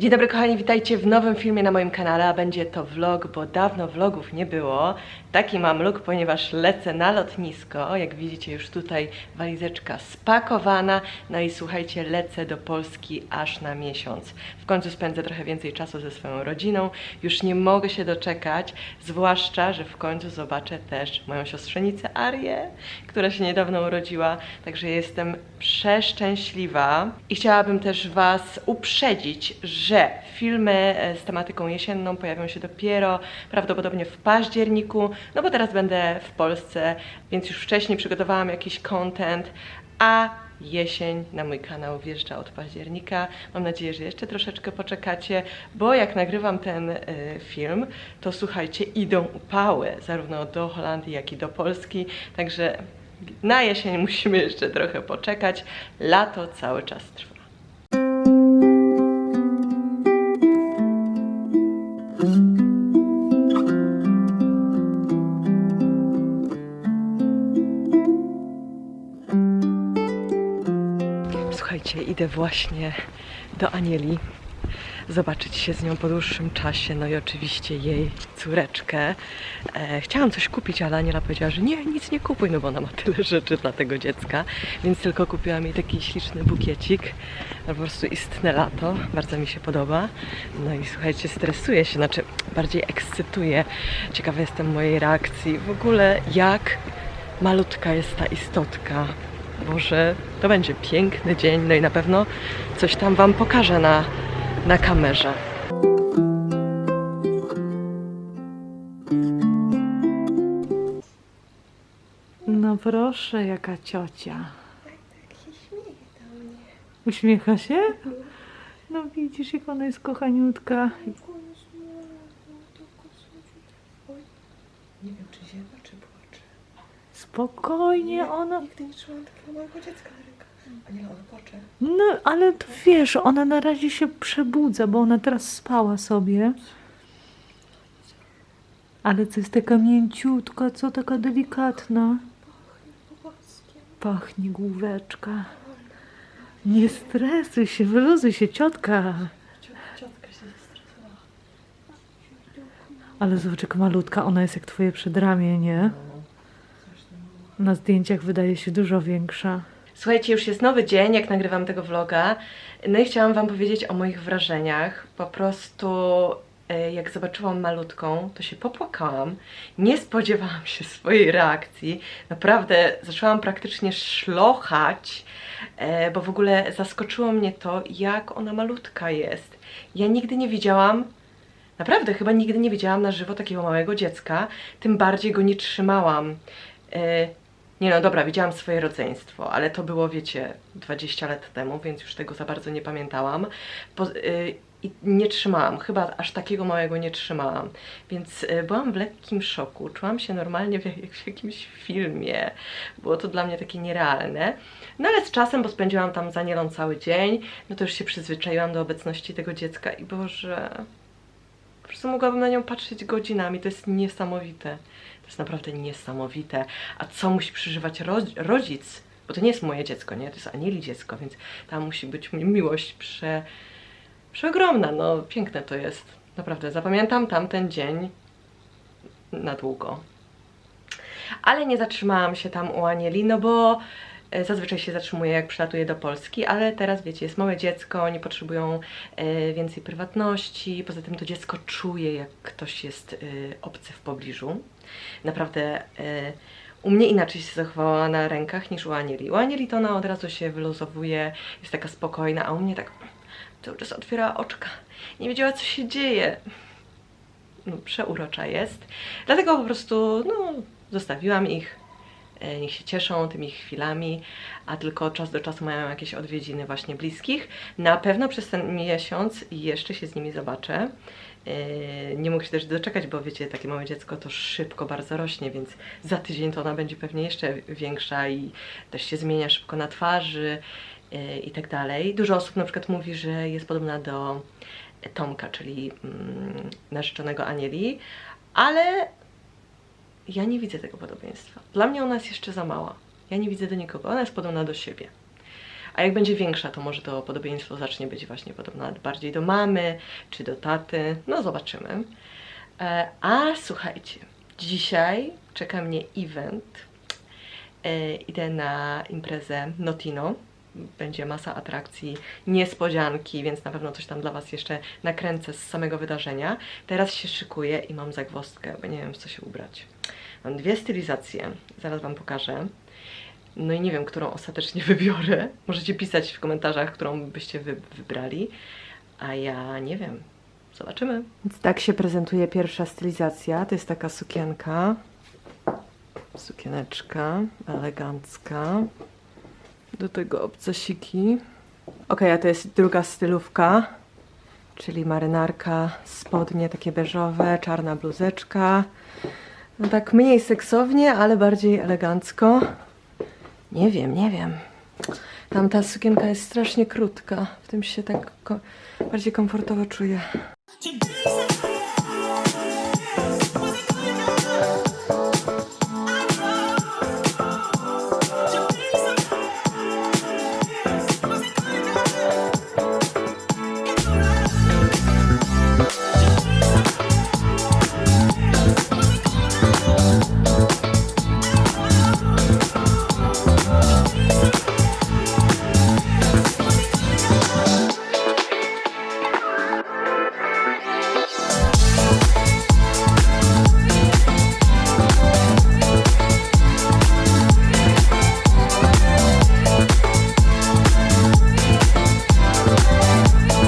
Dzień dobry kochani, witajcie w nowym filmie na moim kanale, a będzie to vlog, bo dawno vlogów nie było. Taki mam look, ponieważ lecę na lotnisko, jak widzicie już tutaj walizeczka spakowana, no i słuchajcie, lecę do Polski aż na miesiąc. W końcu spędzę trochę więcej czasu ze swoją rodziną, już nie mogę się doczekać, zwłaszcza, że w końcu zobaczę też moją siostrzenicę Arię, która się niedawno urodziła, także jestem przeszczęśliwa. I chciałabym też Was uprzedzić, że filmy e, z tematyką jesienną pojawią się dopiero prawdopodobnie w październiku, no bo teraz będę w Polsce, więc już wcześniej przygotowałam jakiś content, a jesień na mój kanał wjeżdża od października. Mam nadzieję, że jeszcze troszeczkę poczekacie, bo jak nagrywam ten y, film, to słuchajcie, idą upały zarówno do Holandii, jak i do Polski, także na jesień musimy jeszcze trochę poczekać. Lato cały czas trwa. Słuchajcie, idę właśnie do Anieli zobaczyć się z nią po dłuższym czasie, no i oczywiście jej córeczkę. E, chciałam coś kupić, ale Aniela powiedziała, że nie, nic nie kupuj, no bo ona ma tyle rzeczy dla tego dziecka, więc tylko kupiłam jej taki śliczny bukiecik. No, po prostu istne lato, bardzo mi się podoba. No i słuchajcie, stresuję się, znaczy bardziej ekscytuję. Ciekawa jestem mojej reakcji. W ogóle jak malutka jest ta istotka. Boże, to będzie piękny dzień, no i na pewno coś tam Wam pokażę na, na kamerze. No proszę, jaka ciocia. Tak się śmieje do mnie. Uśmiecha się? No widzisz, jak ona jest kochaniutka. Nie wiem, czy płacze. Spokojnie, ona... Nigdy nie trzymałam takiego małego dziecka na rękach. A nie, ona płacze. No, ale to wiesz, ona na razie się przebudza, bo ona teraz spała sobie. Ale co jest taka mięciutka, co taka delikatna. Pachnie główeczka. Nie stresuj się, wyluzuj się, ciotka. Ciotka się zestresowała. Ale zobacz, jak malutka, ona jest jak twoje przedramię, nie? Na zdjęciach wydaje się dużo większa. Słuchajcie, już jest nowy dzień, jak nagrywam tego vloga. No i chciałam Wam powiedzieć o moich wrażeniach. Po prostu, e, jak zobaczyłam malutką, to się popłakałam. Nie spodziewałam się swojej reakcji. Naprawdę zaczęłam praktycznie szlochać, e, bo w ogóle zaskoczyło mnie to, jak ona malutka jest. Ja nigdy nie widziałam Naprawdę, chyba nigdy nie widziałam na żywo takiego małego dziecka, tym bardziej go nie trzymałam. Nie no, dobra, widziałam swoje rodzeństwo, ale to było, wiecie, 20 lat temu, więc już tego za bardzo nie pamiętałam. Po, y, I nie trzymałam, chyba aż takiego małego nie trzymałam. Więc y, byłam w lekkim szoku, czułam się normalnie w, jak w jakimś filmie. Było to dla mnie takie nierealne. No ale z czasem, bo spędziłam tam za Anielą cały dzień, no to już się przyzwyczaiłam do obecności tego dziecka i Boże, po prostu mogłabym na nią patrzeć godzinami. To jest niesamowite. To jest naprawdę niesamowite. A co musi przeżywać ro rodzic? Bo to nie jest moje dziecko, nie? To jest Anieli dziecko, więc tam musi być mi- miłość prze, przeogromna. No, piękne to jest. Naprawdę, zapamiętam tamten dzień na długo. Ale nie zatrzymałam się tam u Anieli, no bo zazwyczaj się zatrzymuję jak przylatuję do Polski, ale teraz wiecie, jest małe dziecko, oni potrzebują e, więcej prywatności, poza tym to dziecko czuje, jak ktoś jest e, obcy w pobliżu. Naprawdę e, u mnie inaczej się zachowała na rękach niż u Anieli. U Anieli to ona od razu się wyluzowuje, jest taka spokojna, a u mnie tak cały czas otwiera oczka. Nie wiedziała, co się dzieje. No, przeurocza jest. Dlatego po prostu, no, zostawiłam ich. E, Niech się cieszą tymi chwilami, a tylko czas do czasu mają jakieś odwiedziny właśnie bliskich. Na pewno przez ten miesiąc jeszcze się z nimi zobaczę. E, Nie mogę się też doczekać, bo wiecie, takie małe dziecko to szybko bardzo rośnie, więc za tydzień to ona będzie pewnie jeszcze większa i też się zmienia szybko na twarzy e, i tak dalej. Dużo osób na przykład mówi, że jest podobna do Tomka, czyli mm, narzeczonego Anieli, ale ja nie widzę tego podobieństwa. Dla mnie ona jest jeszcze za mała. Ja nie widzę do nikogo. Ona jest podobna do siebie. A jak będzie większa, to może to podobieństwo zacznie być właśnie podobne bardziej do mamy czy do taty. No zobaczymy. E, A słuchajcie, dzisiaj czeka mnie event. E, Idę na imprezę Notino. Będzie masa atrakcji, niespodzianki, więc na pewno coś tam dla Was jeszcze nakręcę z samego wydarzenia. Teraz się szykuję i mam zagwozdkę, bo nie wiem w co się ubrać. Mam dwie stylizacje, zaraz Wam pokażę. No i nie wiem, którą ostatecznie wybiorę. Możecie pisać w komentarzach, którą byście wy wybrali. A ja nie wiem. Zobaczymy. Więc tak się prezentuje pierwsza stylizacja. To jest taka sukienka. Sukieneczka elegancka. Do tego obcasiki. Ok, a to jest druga stylówka. Czyli marynarka, spodnie takie beżowe, czarna bluzeczka. No tak mniej seksownie, ale bardziej elegancko. Nie wiem, nie wiem. Tamta sukienka jest strasznie krótka. W tym się tak ko bardziej komfortowo czuję.